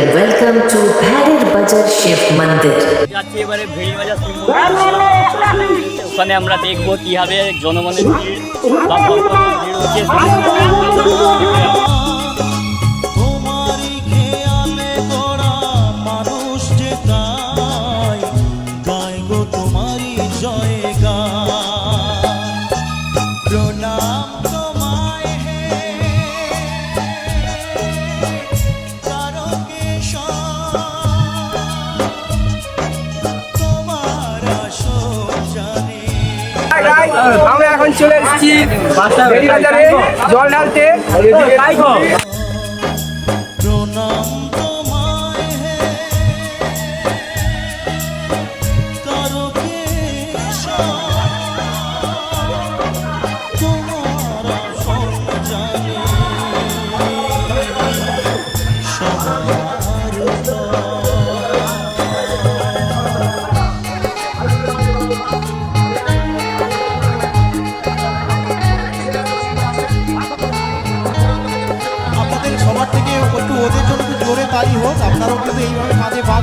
Welcome to Bharir Bajar Shiv Mandir. যাচ্ছি এবারে ভেড়িবাজার শিব মন্দির। ওখানে আমরা দেখব কীভাবে জনগণের ভিড় বা ভিড় হচ্ছে আমরা এখন চলে এসেছি জল ঢালতে সবার থেকে একটু ওদের জন্য জোরে তালি হোক আপনারাও কিন্তু এইভাবে কাঁধে ভাগ